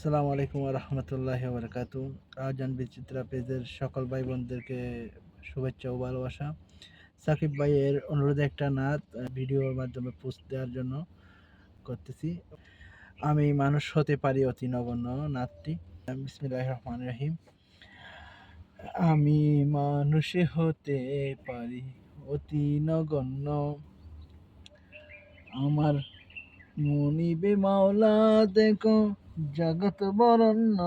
আসসালামু আলাইকুম রহমতুল্লাহ বরকাত রাজান বিচিত্রা পেজের সকল ভাই বোনদেরকে শুভেচ্ছা ও ভালোবাসা। সাকিব ভাইয়ের অনুরোধে একটা নাচ ভিডিওর মাধ্যমে পোস্ট দেওয়ার জন্য করতেছি। আমি মানুষ হতে পারি অতি নগণ্য নাচটি বিসমিল্লাহ রহমান রহিম। আমি মানুষে হতে পারি অতি নগণ্য। আমার মনিবে মাওলা দেখো জগৎ বরণ্য,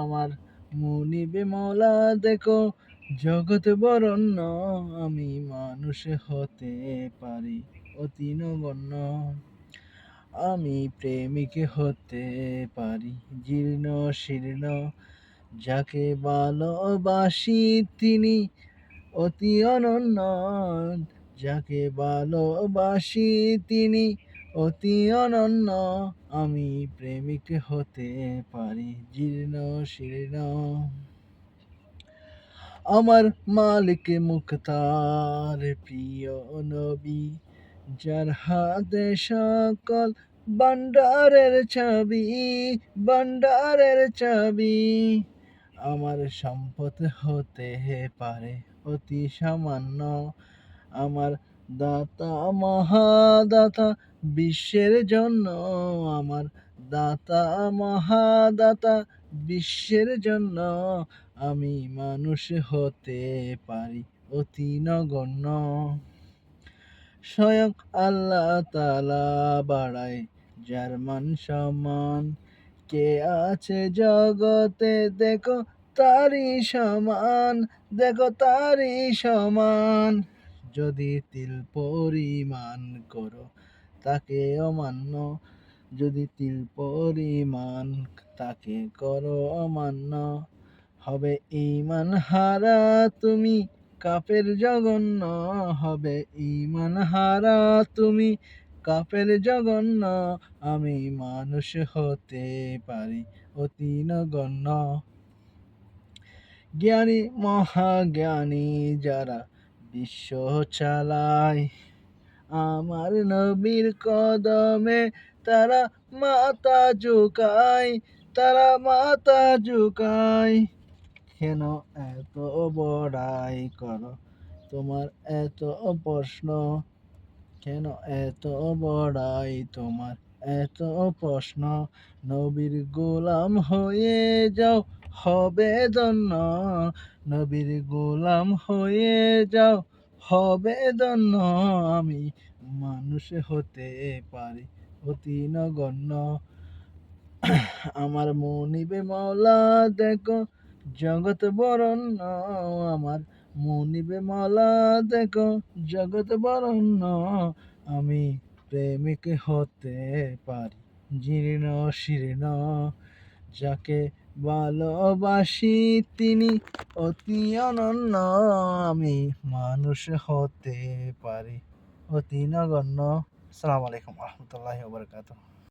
আমার মনিবে মাওলা দেখো জগত বরণ্য, আমি মানুষ হতে পারি অতি নগণ্য। আমি প্রেমিক হতে পারি, জীর্ণ, শীর্ণ, যাকে ভালোবাসি তিনি অতি অনন্য, যাকে ভালোবাসি তিনি অতি অনন্য। আমি প্রেমিক হতে পারি, জীর্ণ, শীর্ণ। আমার মালিক মুক্তার প্রিয় নবী, যার হাতে সকল ভান্ডারের চাবি ভান্ডারের চাবি। আমার সম্পদ হতে পারে অতি সামান্য। আমার দাতা মহাদাতা, বিশ্বের জন্য আমার দাতা মহাদাতা, বিশ্বের জন্য আমি মানুষ হতে পারি অতি নগণ্য। স্বয়ং আল্লাহ তালা বাড়ায় যার মান সম্মান। কে আছে জগতে? দেখো তারই সমান, দেখো তারই সমান। যদি তিল পরিমাণ করো, তাকে অমান্য। যদি তিল পরিমাণ তাকে করো, অমান্য। হবে ইমান হারা, তুমি কাপের জঘন্য। হবে ইমান হারা, তুমি কাপের জঘন্য। আমি মানুষ হতে পারি, অতি নগণ্য। জ্ঞানী, মহাজ্ঞানী যারা বিশ্ব চালায় আমার নবীর কদমে তারা মাথা ঝুকায়, তারা মাথা ঝুকায়। কেন এত বড়াই করো? তোমার এত প্রশ্ন। কেন এত বড়াই তোমার? এত প্রশ্ন নবীর গোলাম হয়ে যাও, হবে ধন্য। নবীর গোলাম হয়ে যাও, হবে ধন্য। আমি মানুষ হতে পারি অতি নগণ্য। আমার মনিবে মাওলা, দেখো জগৎ বরণ্য। আমার মনিবে মাওলা, দেখো জগৎ বরণ্য। আমি প্রেমিক হতে পারি। জীর্ণ, শীর্ণ, যাকে ভালোবাসি তিনি অতি অনন্য। আমি মানুষ হতে পারি। অতি নগণ্য। সালাম আলাইকুম রহমতুল্লাহ